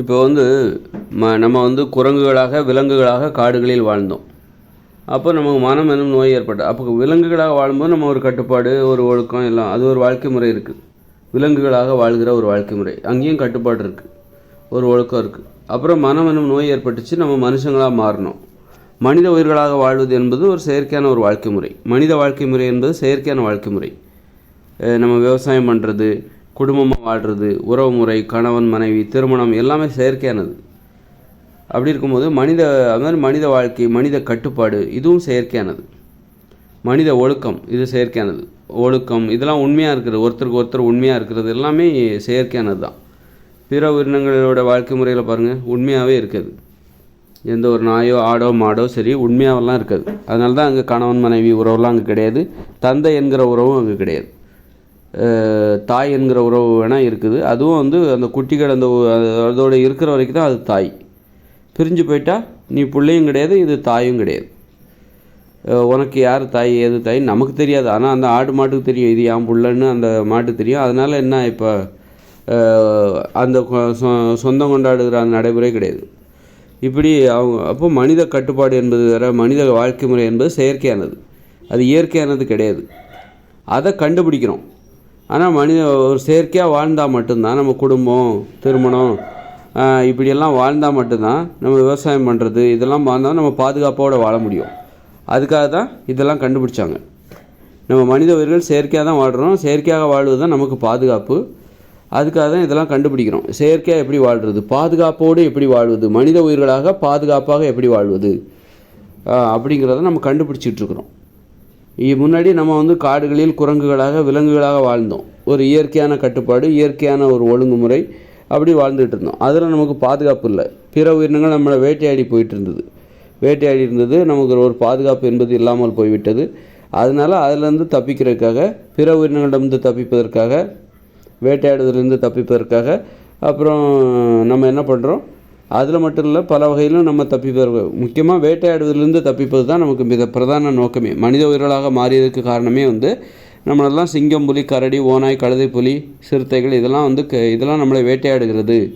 இப்போ வந்து ம நம்ம வந்து குரங்குகளாக விலங்குகளாக காடுகளில் வாழ்ந்தோம். அப்போ நமக்கு மனம் என்னும் நோய் ஏற்பட்டு அப்போ விலங்குகளாக வாழும்போது நம்ம ஒரு கட்டுப்பாடு ஒரு ஒழுக்கம் எல்லாம் அது ஒரு வாழ்க்கை முறை இருக்குது விலங்குகளாக வாழ்கிற ஒரு வாழ்க்கை முறை. அங்கேயும் கட்டுப்பாடு இருக்குது ஒரு ஒழுக்கம் இருக்குது அப்புறம் மனம் என்னும் நோய் ஏற்பட்டுச்சு நம்ம மனுஷங்களாக மாறினோம் மனித உயிர்களாக வாழ்வது என்பது ஒரு செயற்கையான ஒரு வாழ்க்கை முறை. மனித வாழ்க்கை முறை என்பது செயற்கையான வாழ்க்கை முறை. நம்ம விவசாயம் பண்ணுறது குடும்பமாக வாழ்கிறது உறவு முறை கணவன் மனைவி திருமணம் எல்லாமே செயற்கையானது. அப்படி இருக்கும்போது மனித அது மாதிரி மனித வாழ்க்கை மனித கட்டுப்பாடு இதுவும் செயற்கையானது. மனித ஒழுக்கம் இது செயற்கையானது. ஒழுக்கம் இதெல்லாம் உண்மையாக இருக்கிறது. ஒருத்தருக்கு ஒருத்தர் உண்மையாக இருக்கிறது எல்லாமே செயற்கையானது தான். பிற உயிரினங்களோட வாழ்க்கை முறையில் பாருங்கள் உண்மையாகவே இருக்காது. எந்த ஒரு நாயோ ஆடோ மாடோ சரி உண்மையாகலாம் இருக்காது. அதனால தான் அங்கே கணவன் மனைவி உறவுலாம் அங்கே கிடையாது. தந்தை என்கிற உறவும் அங்கே கிடையாது. தாய் என்கிற உறவு வேணால் இருக்குது. அதுவும் வந்து அந்த குட்டிகள் அந்த அதோட இருக்கிற வரைக்கும் தான் அது தாய். பிரிஞ்சு போயிட்டா நீ பிள்ளையும் கிடையாது இது தாயும் கிடையாது. உனக்கு யார் தாய் ஏது தாய் நமக்கு தெரியாது. ஆனால் அந்த ஆடு மாட்டுக்கு தெரியும் இது என் புள்ளன்னு அந்த மாட்டுக்கு தெரியும். அதனால் என்ன இப்போ அந்த கொ- சொ- சொந்தம் கொண்டாடுகிற அந்த நடைமுறை கிடையாது. இப்படி அவங்க அப்போ மனித கட்டுப்பாடு என்பது வேறு மனித வாழ்க்கை முறை என்பது செயற்கையானது. அது இயற்கையானது கிடையாது. அதை கண்டுபிடிக்கிறோம். ஆனால் மனித ஒரு செயற்கையாக வாழ்ந்தால் மட்டும்தான் நம்ம குடும்பம் திருமணம் இப்படியெல்லாம் வாழ்ந்தால் மட்டும்தான் நம்ம விவசாயம் பண்ணுறது இதெல்லாம் வாழ்ந்தால் நம்ம பாதுகாப்போடு வாழ முடியும். அதுக்காக தான் இதெல்லாம் கண்டுபிடிச்சாங்க. நம்ம மனித உயிர்கள் செயற்கையாக தான் வாழ்கிறோம் செயற்கையாக வாழ்வது தான் நமக்கு பாதுகாப்பு. அதுக்காக தான் இதெல்லாம் கண்டுபிடிக்கிறோம். செயற்கையாக எப்படி வாழ்கிறது பாதுகாப்போடு எப்படி வாழ்வது மனித உயிர்களாக பாதுகாப்பாக எப்படி வாழ்வது அப்படிங்கிறத நம்ம கண்டுபிடிச்சிட்ருக்குறோம் முன்னாடி நம்ம வந்து காடுகளில் குரங்குகளாக விலங்குகளாக வாழ்ந்தோம். ஒரு இயற்கையான கட்டுப்பாடு இயற்கையான ஒரு ஒழுங்குமுறை அப்படி வாழ்ந்துட்டு இருந்தோம் அதில் நமக்கு பாதுகாப்பு இல்லை. பிற உயிரினங்கள் நம்மளை வேட்டையாடி போயிட்டு இருந்தது வேட்டையாடி இருந்தது நமக்கு ஒரு பாதுகாப்பு என்பது இல்லாமல் போய்விட்டது. அதனால் அதிலிருந்து தப்பிக்கிறதுக்காக பிற உயிரினங்களிடமிருந்து தப்பிப்பதற்காக வேட்டையாடுதலிருந்து தப்பிப்பதற்காக அப்புறம் நம்ம என்ன பண்ணுறோம் அதில் மட்டும் இல்லை பல வகையிலும் நம்ம தப்பிப்பது. முக்கியமாக வேட்டையாடுவதிலிருந்து தப்பிப்பது தான் நமக்கு மிக பிரதான நோக்கமே. மனித உயிர்களாக மாறியதுக்கு காரணமே வந்து நம்மளெல்லாம் சிங்கம் புலி கரடி ஓநாய் கழுதை புலி சிறுத்தைகள் இதெல்லாம் வந்து க- இதெல்லாம் நம்மளை வேட்டையாடுகிறது.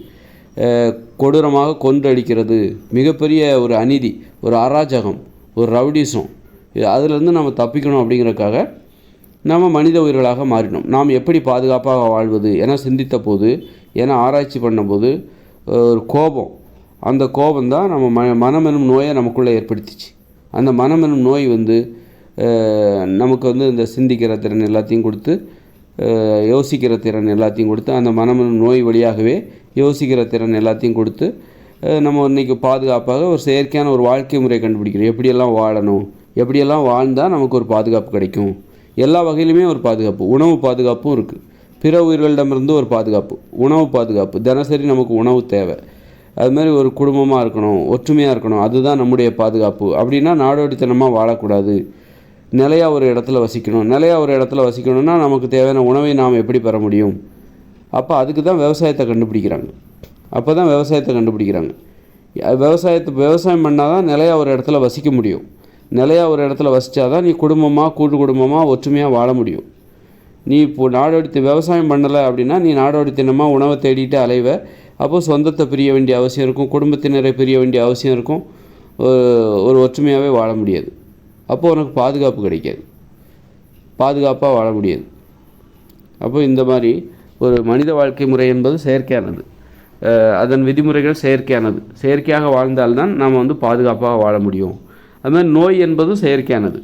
கொடூரமாக கொன்றடிக்கிறது. மிகப்பெரிய ஒரு அநீதி ஒரு அராஜகம் ஒரு ரவுடிசம். அதிலிருந்து நம்ம தப்பிக்கணும் அப்படிங்கிறதுக்காக நம்ம மனித உயிர்களாக மாறினோம். நாம் எப்படி பாதுகாப்பாக வாழ்வது என சிந்தித்த போது என ஆராய்ச்சி பண்ணும்போது ஒரு கோபம் அந்த கோபம் தான் நம்ம ம மனம் எனும் நோயை நமக்குள்ளே ஏற்படுத்திச்சு. அந்த மனம் எனும் நோய் வந்து நமக்கு வந்து இந்த சிந்திக்கிற திறன் எல்லாத்தையும் கொடுத்து யோசிக்கிற திறன் எல்லாத்தையும் கொடுத்து அந்த மனமெனும் நோய் வழியாகவே யோசிக்கிற திறன் எல்லாத்தையும் கொடுத்து நம்ம இன்றைக்கி பாதுகாப்பாக ஒரு செயற்கையான ஒரு வாழ்க்கை முறை கண்டுபிடிக்கிறோம். எப்படியெல்லாம் வாழணும்? எப்படியெல்லாம் வாழ்ந்தால் நமக்கு ஒரு பாதுகாப்பு கிடைக்கும்? எல்லா வகையிலுமே ஒரு பாதுகாப்பு. உணவு பாதுகாப்பும் இருக்குது பிற உயிர்களிடமிருந்து ஒரு பாதுகாப்பு. உணவு பாதுகாப்பு. தினசரி நமக்கு உணவு தேவை. அது மாதிரி ஒரு குடும்பமாக இருக்கணும் ஒற்றுமையாக இருக்கணும் அதுதான் நம்முடைய பாதுகாப்பு. அப்படின்னா நாடோடித்தனமாக வாழக்கூடாது. நிலையாக ஒரு இடத்துல வசிக்கணும். நிலையாக ஒரு இடத்துல வசிக்கணும்னா நமக்கு தேவையான உணவை நாம் எப்படி பெற முடியும்? அப்போ அதுக்கு தான் விவசாயத்தை கண்டுபிடிக்கிறாங்க. அப்போ தான் விவசாயத்தை கண்டுபிடிக்கிறாங்க. விவசாயத்தை விவசாயம் பண்ணால் தான் நிலையாக ஒரு இடத்துல வசிக்க முடியும். நிலையாக ஒரு இடத்துல வசித்தா தான் நீ குடும்பமாக கூட்டு குடும்பமாக ஒற்றுமையாக வாழ முடியும். நீ இப்போ நாடோடித்து விவசாயம் பண்ணலை அப்படின்னா நீ நாடோடித்தனமாக உணவை தேடிட்டு அலைவ. அப்போது சொந்தத்தை பிரிய வேண்டிய அவசியம் இருக்கும் குடும்பத்தினரை பிரிய வேண்டிய அவசியம் இருக்கும். ஒரு- ஒற்றுமையாகவே வாழ முடியாது. அப்போது உனக்கு பாதுகாப்பு கிடைக்காது. பாதுகாப்பாக வாழ முடியாது. அப்போ இந்த மாதிரி ஒரு மனித வாழ்க்கை முறை என்பது செயற்கையானது. அதன் விதிமுறைகள் செயற்கையானது. செயற்கையாக வாழ்ந்தால்தான் நாம் வந்து பாதுகாப்பாக வாழ முடியும். அது மாதிரி நோய் என்பதும் செயற்கையானது.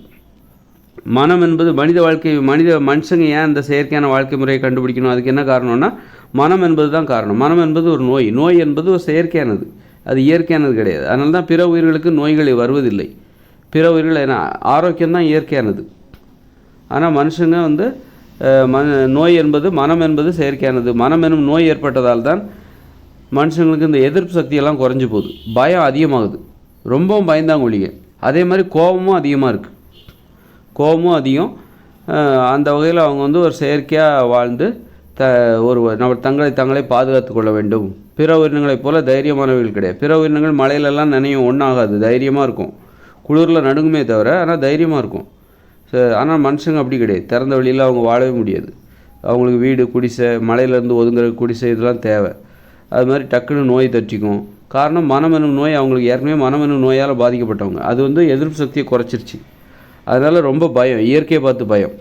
மனம் என்பது மனித வாழ்க்கை மனித மனுஷங்க ஏன் இந்த செயற்கையான வாழ்க்கை முறையை கண்டுபிடிக்கணும்? அதுக்கு என்ன காரணம்னா மனம் என்பது தான் காரணம். மனம் என்பது ஒரு நோய். நோய் என்பது ஒரு செயற்கையானது. அது இயற்கையானது கிடையாது. அதனால தான் பிற உயிர்களுக்கு நோய்களை வருவதில்லை. பிற உயிர்கள் என்ன? ஆரோக்கியம் தான் இயற்கையானது. ஆனால் மனுஷங்க வந்து மன நோய் என்பது மனம் என்பது செயற்கையானது. மனம் எனும் நோய் ஏற்பட்டதால் தான் மனுஷங்களுக்கு இந்த எதிர்ப்பு சக்தியெல்லாம் குறைஞ்சி போகுது. பயம் அதிகமாகுது. ரொம்பவும் பயந்தாங்கொழிங்க அதே மாதிரி கோபமும் அதிகமாக இருக்குது கோபமும் அதிகம். அந்த வகையில் அவங்க வந்து ஒரு செயற்கையாக வாழ்ந்து த ஒரு நம்ம தங்களை தங்களை பாதுகாத்து கொள்ள வேண்டும். பிற உயிரினங்களைப் போல தைரியமானவர்கள் கிடையாது. பிற உயிரினங்கள் மழையிலெல்லாம் நினையும் ஒன்றாகாது தைரியமாக இருக்கும். குளிரில் நடுங்குமே தவிர ஆனால் தைரியமாக இருக்கும். ஆனால் மனுஷங்க அப்படி கிடையாது. திறந்த வழியில் அவங்க வாழவே முடியாது. அவங்களுக்கு வீடு குடிசை மலையிலேருந்து ஒதுங்குற குடிசை இதெல்லாம் தேவை. அது மாதிரி டக்குன்னு நோய் தட்டிக்கும் காரணம் மனமெனும் நோய் அவங்களுக்கு ஏற்கனவே மனமெனும் நோயால் பாதிக்கப்பட்டவங்க. அது வந்து எதிர்ப்பு சக்தியை குறைச்சிருச்சு. அதனால் ரொம்ப பயம் இயற்கையை பார்த்து பயம்.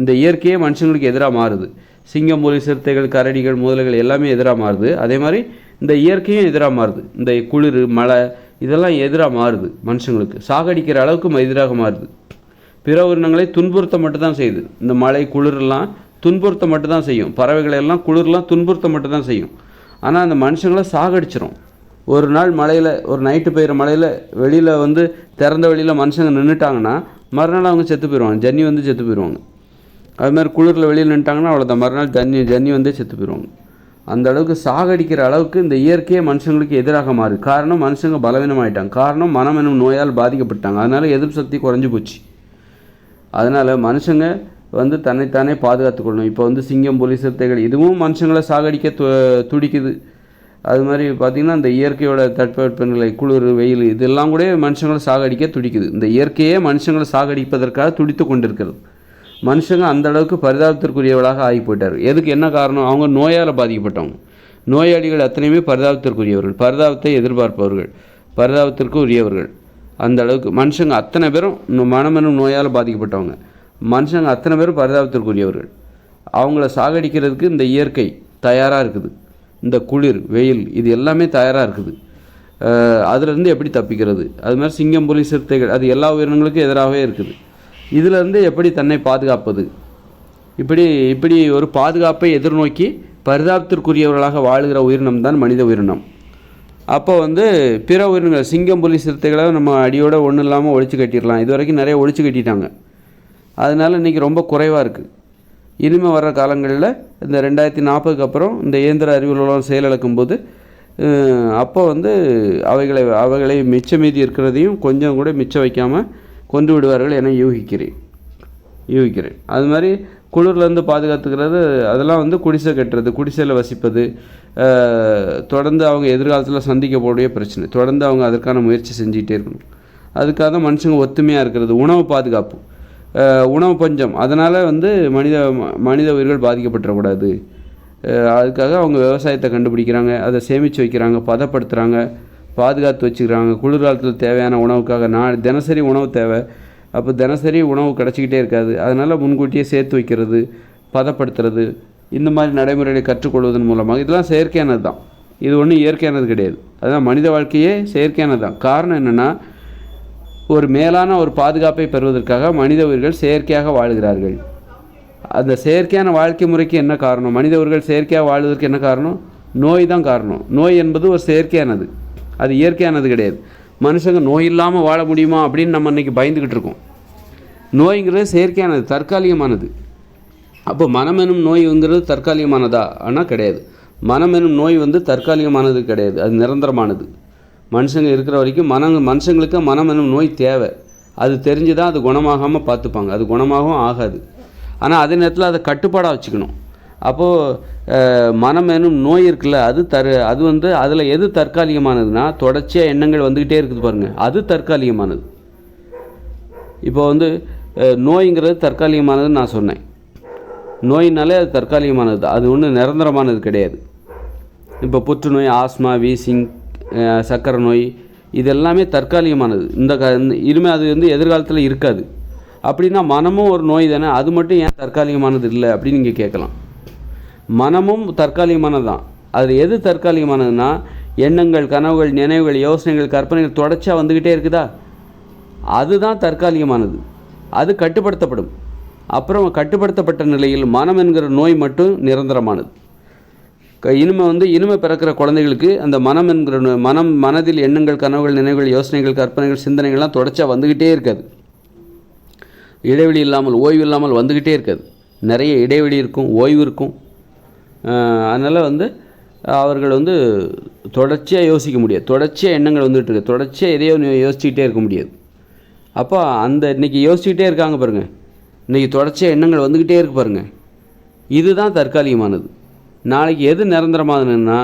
இந்த இயற்கையே மனுஷங்களுக்கு எதிராக மாறுது. சிங்கம் புலி சிறுத்தைகள் கரடிகள் முதலைகள் எல்லாமே எதிராக மாறுது. அதே மாதிரி இந்த இயற்கையும் எதிராக மாறுது. இந்த குளிர் மழை இதெல்லாம் எதிராக மாறுது மனுஷங்களுக்கு. சாகடிக்கிற அளவுக்கு எதிராக மாறுது. பிற உயிரினங்களை துன்புறுத்த மட்டும்தான் செய்யுது. இந்த மழை குளிரெல்லாம் துன்புறுத்த மட்டும்தான் செய்யும். பறவைகளை எல்லாம் குளிர்லாம் துன்புறுத்த மட்டும்தான் செய்யும். ஆனால் அந்த மனுஷங்களை சாகடிச்சிரும். ஒரு நாள் மழையில் ஒரு நைட்டு பெய்கிற மழையில் வெளியில் வந்து திறந்த வெளியில் மனுஷங்க நின்றுட்டாங்கன்னா மறுநாள் அவங்க செத்து போயிடுவாங்க. ஜன்னி வந்து செத்து போயிடுவாங்க. அது மாதிரி குளிரில் வெளியில் நின்ட்டாங்கன்னா அவ்வளோதான் மறுநாள் ஜன்னி ஜன்னி வந்தே செத்து போயிடுவாங்க அந்த அளவுக்கு சாகடிக்கிற அளவுக்கு இந்த இயற்கையே மனுஷங்களுக்கு எதிராக மாறுது காரணம் மனுஷங்க பலவீனமாயிட்டாங்க. காரணம் மனம் என்னும் நோயால் பாதிக்கப்பட்டாங்க. அதனால் எதிர்ப்பு சக்தி குறைஞ்சு போச்சு. அதனால் மனுஷங்க வந்து தன்னைத்தானே பாதுகாத்துக்கொள்ளணும் இப்போ வந்து சிங்கம் புலி சிறுத்தைகள் இதுவும் மனுஷங்களை சாகடிக்க து துடிக்குது. அது மாதிரி பார்த்திங்கன்னா இந்த இயற்கையோட தட்பவெப்பநிலை குளிர் வெயில் இதெல்லாம் கூட மனுஷங்களை சாகடிக்க துடிக்குது. இந்த இயற்கையே மனுஷங்களை சாகடிப்பதற்காக துடித்து கொண்டிருக்கிறது. மனுஷங்க அந்த அளவுக்கு பரிதாபத்திற்குரியவளாக ஆகி போயிட்டார் எதுக்கு என்ன காரணம்? அவங்க நோயால் பாதிக்கப்பட்டவங்க. நோயாளிகள் அத்தனையுமே பரிதாபத்திற்குரியவர்கள். பரிதாபத்தை எதிர்பார்ப்பவர்கள். பரிதாபத்திற்கு உரியவர்கள். அந்த அளவுக்கு மனுஷங்க அத்தனை பேரும் மனமெனும் நோயால் பாதிக்கப்பட்டவங்க. மனுஷங்க அத்தனை பேரும் பரிதாபத்திற்குரியவர்கள். அவங்கள சாகடிக்கிறதுக்கு இந்த இயற்கை தயாராக இருக்குது. இந்த குளிர் வெயில் இது எல்லாமே தயாராக இருக்குது. அதுலேருந்து எப்படி தப்பிக்கிறது? அது மாதிரி சிங்கம் புலி சிறுத்தைகள் அது எல்லா உயிரினங்களுக்கும் எதிராகவே இருக்குது. இதிலிருந்து எப்படி தன்னை பாதுகாப்பது? இப்படி இப்படி ஒரு பாதுகாப்பை எதிர்நோக்கி பரிதாபத்திற்குரியவர்களாக வாழுகிற உயிரினம் தான் மனித உயிரினம். அப்போ வந்து பிற உயிரினங்கள் சிங்கம் புலி சிறுத்தைகளை நம்ம அடியோட ஒன்றும் இல்லாமல் ஒழிச்சு கட்டிடலாம். இது வரைக்கும் நிறைய ஒழிச்சு கட்டிட்டாங்க. அதனால இன்றைக்கி ரொம்ப குறைவாக இருக்குது இனிமேல் வர்ற காலங்களில் இந்த ரெண்டாயிரத்தி நாற்பதுக்கு அப்புறம் இந்த இயந்திர அறிவியல் செயலிழக்கும் போது அப்போ வந்து அவைகளை அவைகளை மிச்ச மீதி இருக்கிறதையும் கொஞ்சம் கூட மிச்சம் வைக்காமல் கொண்டு விடுவார்கள் என யூகிக்கிறேன். யூகிக்கிறேன். அது மாதிரி குளிர்லேருந்து பாதுகாத்துக்கிறது அதெல்லாம் வந்து குடிசை கட்டுறது குடிசையில் வசிப்பது தொடர்ந்து அவங்க எதிர்காலத்தில் சந்திக்கக்கூடிய பிரச்சனை. தொடர்ந்து அவங்க அதற்கான முயற்சி செஞ்சுக்கிட்டே இருக்கணும். அதுக்காக தான் மனுஷங்க ஒத்துமையாக இருக்கிறது. உணவு பாதுகாப்பு. உணவு பஞ்சம். அதனால் வந்து மனித ம- மனித உயிர்கள் பாதிக்கப்பட்டுறக்கூடாது. அதுக்காக அவங்க விவசாயத்தை கண்டுபிடிக்கிறாங்க அதை சேமித்து வைக்கிறாங்க பதப்படுத்துகிறாங்க பாதுகாத்து வச்சுக்கிறாங்க. குளிர்காலத்தில் தேவையான உணவுக்காக நான் தினசரி உணவு தேவை. அப்போ தினசரி உணவு கிடச்சிக்கிட்டே இருக்காது. அதனால் முன்கூட்டியே சேர்த்து வைக்கிறது பதப்படுத்துறது இந்த மாதிரி நடைமுறைகளை கற்றுக்கொள்வதன் மூலமாக இதெல்லாம் செயற்கையானது தான். இது ஒன்றும் இயற்கையானது கிடையாது. அதுதான் மனித வாழ்க்கையே செயற்கையானது தான். காரணம் என்னென்னா ஒரு மேலான ஒரு பாதுகாப்பை பெறுவதற்காக மனித உயிர்கள் செயற்கையாக வாழ்கிறார்கள். அந்த செயற்கையான வாழ்க்கை முறைக்கு என்ன காரணம்? மனித உயிர்கள் செயற்கையாக வாழ்வதற்கு என்ன காரணம்? நோய் தான் காரணம். நோய் என்பது ஒரு செயற்கையானது. அது இயற்கையானது கிடையாது. மனுஷங்க நோய் இல்லாமல் வாழ முடியுமா அப்படின்னு நம்ம இன்னைக்கு பயந்துக்கிட்டு இருக்கோம். நோய்ங்கிறது செயற்கையானது தற்காலிகமானது. அப்போ மனம் எனும் நோய்ங்கிறது தற்காலிகமானதா? ஆனால் கிடையாது. மனம் எனும் நோய் வந்து தற்காலிகமானது கிடையாது. அது நிரந்தரமானது. மனுஷங்க இருக்கிற வரைக்கும் மனம் மனுஷங்களுக்கு மனம் எனும் நோய் தேவை. அது தெரிஞ்சு தான் அது குணமாகாமல் பார்த்துப்பாங்க. அது குணமாகவும் ஆகாது. ஆனால் அதே நேரத்தில் அதை கட்டுப்பாடாக வச்சுக்கணும். அப்போது மனம் எனும் நோய் இருக்குல்ல அது தரு அது வந்து அதில் எது தற்காலிகமானதுன்னா தொடர்ச்சியாக எண்ணங்கள் வந்துக்கிட்டே இருக்குது பாருங்கள் அது தற்காலிகமானது. இப்போ வந்து நோய்ங்கிறது தற்காலிகமானதுன்னு நான் சொன்னேன். நோயினாலே அது தற்காலிகமானது. அது ஒன்றும் நிரந்தரமானது கிடையாது. இப்போ புற்றுநோய் ஆஸ்மா வீசிங் சர்க்கரை நோய் இது எல்லாமே தற்காலிகமானது. இந்த க இனிமேல் அது வந்து எதிர்காலத்தில் இருக்காது. அப்படின்னா மனமும் ஒரு நோய் தானே அது மட்டும் ஏன் தற்காலிகமானது இல்லை அப்படின்னு நீங்கள் கேட்கலாம். மனமும் தற்காலிகமானது தான் அது எது தற்காலிகமானதுன்னா எண்ணங்கள் கனவுகள் நினைவுகள் யோசனைகள் கற்பனைகள் தொடர்ச்சியாக வந்துக்கிட்டே இருக்குதா? அதுதான் தற்காலிகமானது. அது கட்டுப்படுத்தப்படும். அப்புறம் கட்டுப்படுத்தப்பட்ட நிலையில் மனம் என்கிற நோய் மட்டும் நிரந்தரமானது. க- இனிமே வந்து இனிமே பிறக்கிற குழந்தைகளுக்கு அந்த மனம் என்கிற நோ- மனம் மனதில் எண்ணங்கள் கனவுகள் நினைவுகள் யோசனைகள் கற்பனைகள் சிந்தனைகள்லாம் தொடர்ச்சியாக வந்துக்கிட்டே இருக்காது. இடைவெளி இல்லாமல் ஓய்வு இல்லாமல் வந்துக்கிட்டே இருக்காது. நிறைய இடைவெளி இருக்கும் ஓய்வு இருக்கும். அதனால் வந்து அவர்கள் வந்து தொடர்ச்சியாக யோசிக்க முடியாது. தொடர்ச்சியாக எண்ணங்கள் வந்துகிட்டு இருக்கு. தொடர்ச்சியாக எதையோ யோசிச்சுக்கிட்டே இருக்க முடியாது. அப்போ அந்த இன்றைக்கி யோசிச்சுக்கிட்டே இருக்காங்க பாருங்கள் இன்றைக்கி தொடர்ச்சியாக எண்ணங்கள் வந்துக்கிட்டே இருக்கு பாருங்கள் இதுதான் தற்காலிகமானது. நாளைக்கு எது நிரந்தரமானதுன்னா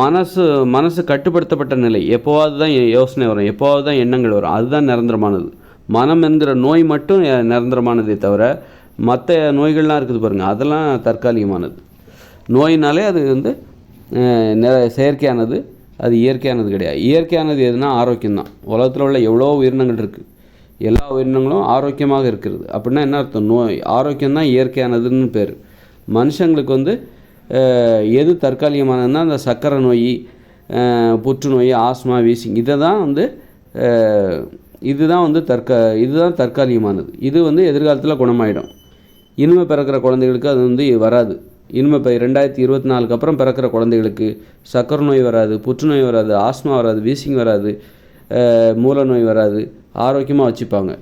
மனசு மனசு கட்டுப்படுத்தப்பட்ட நிலை. எப்போவாது தான் யோசனை வரும். எப்போவாது தான் எண்ணங்கள் வரும். அதுதான் நிரந்தரமானது. மனம் என்கிற நோய் மட்டும் நிரந்தரமானதே தவிர மற்ற நோய்கள்லாம் இருக்குது பாருங்கள் அதெல்லாம் தற்காலிகமானது. நோயினாலே அது வந்து அஹ், செயற்கையானது அது இயற்கையானது கிடையாது. இயற்கையானது எதுனா ஆரோக்கியம்தான். உலகத்தில் உள்ள எவ்வளோ உயிரினங்கள் இருக்குது எல்லா உயிரினங்களும் ஆரோக்கியமாக இருக்கிறது. அப்படின்னா என்ன அர்த்தம்? நோய் ஆரோக்கியம் தான் இயற்கையானதுன்னு பேர். மனுஷங்களுக்கு வந்து எது தற்காலிகமானதுன்னா அந்த சர்க்கரை நோய் புற்றுநோய் ஆஸ்மா வீசிங் இதை தான் வந்து இதுதான் வந்து தற்கா இதுதான் தற்காலிகமானது. இது வந்து எதிர்காலத்தில் குணமாயிடும். இனிமே பிறக்கிற குழந்தைகளுக்கு அது வந்து வராது. இனிமே இப்போ ரெண்டாயிரத்தி இருபத்தி நாலுக்கு அப்புறம் பிறக்கிற குழந்தைகளுக்கு சக்கரை நோய் வராது புற்றுநோய் வராது ஆஸ்மா வராது வீசிங் வராது மூல நோய் வராது ஆரோக்கியமாக வச்சுப்பாங்க.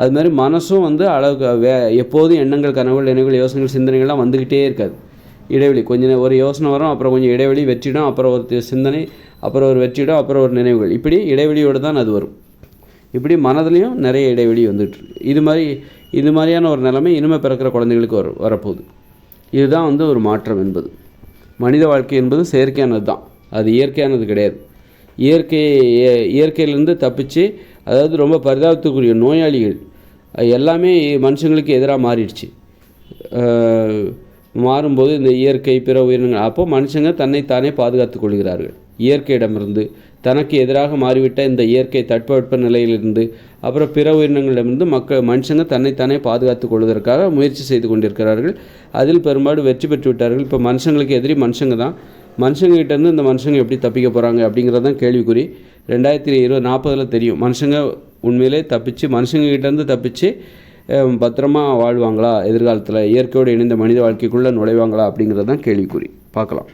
அது மாதிரி மனசும் வந்து அளவுக்கு வே எப்போதும் எண்ணங்கள் கனவுகள் நினைவுகள் யோசனைகள் சிந்தனைகள்லாம் வந்துக்கிட்டே இருக்காது. இடைவெளி கொஞ்ச நேரம் ஒரு யோசனை வரும் அப்புறம் கொஞ்சம் இடைவெளி வெற்றிடம் அப்புறம் ஒரு சிந்தனை அப்புறம் ஒரு வெற்றிடம் அப்புறம் ஒரு நினைவுகள். இப்படி இடைவெளியோடு தான் அது வரும். இப்படி மனதுலேயும் நிறைய இடைவெளி வந்துட்டு இது மாதிரி இது மாதிரியான ஒரு நிலைமை இனிமே பிறக்கிற குழந்தைகளுக்கு வர வரப்போகுது. இதுதான் வந்து ஒரு மாற்றம் என்பது. மனித வாழ்க்கை என்பது செயற்கையானது தான். அது இயற்கையானது கிடையாது. இயற்கை இயற்கையிலேருந்து தப்பிச்சு அதாவது ரொம்ப பரிதாபத்துக்குரிய நோயாளிகள் அது எல்லாமே மனுஷங்களுக்கு எதிராக மாறிடுச்சு. மாறும்போது இந்த இயற்கை பிற உயிரினங்கள் அப்போ மனுஷங்க தன்னைத்தானே பாதுகாத்துக் கொள்கிறார்கள். இயற்கையிடமிருந்து தனக்கு எதிராக மாறிவிட்ட இந்த இயற்கை தட்பவெட்ப நிலையிலிருந்து அப்புறம் பிற உயிரினங்களிடமிருந்து மக்கள் மனுஷங்க தன்னைத்தானே பாதுகாத்துக் கொள்வதற்காக முயற்சி செய்து கொண்டிருக்கிறார்கள். அதில் பெரும்பாலும் வெற்றி பெற்று விட்டார்கள். இப்போ மனுஷங்களுக்கு எதிரி மனுஷங்க தான். மனுஷங்ககிட்டேருந்து இருந்து இந்த மனுஷங்க எப்படி தப்பிக்க போகிறாங்க அப்படிங்கிறது தான் கேள்விக்குறி. ரெண்டாயிரத்தி இருபது நாற்பதில் தெரியும். மனுஷங்க உண்மையிலே தப்பிச்சு மனுஷங்க தப்பிச்சு பத்திரமா வாழ்வாங்களா எதிர்காலத்தில்? இயற்கையோடு இணைந்த மனித வாழ்க்கைக்குள்ளே நுழைவாங்களா அப்படிங்கிறது தான் கேள்விக்குறி. பார்க்கலாம்.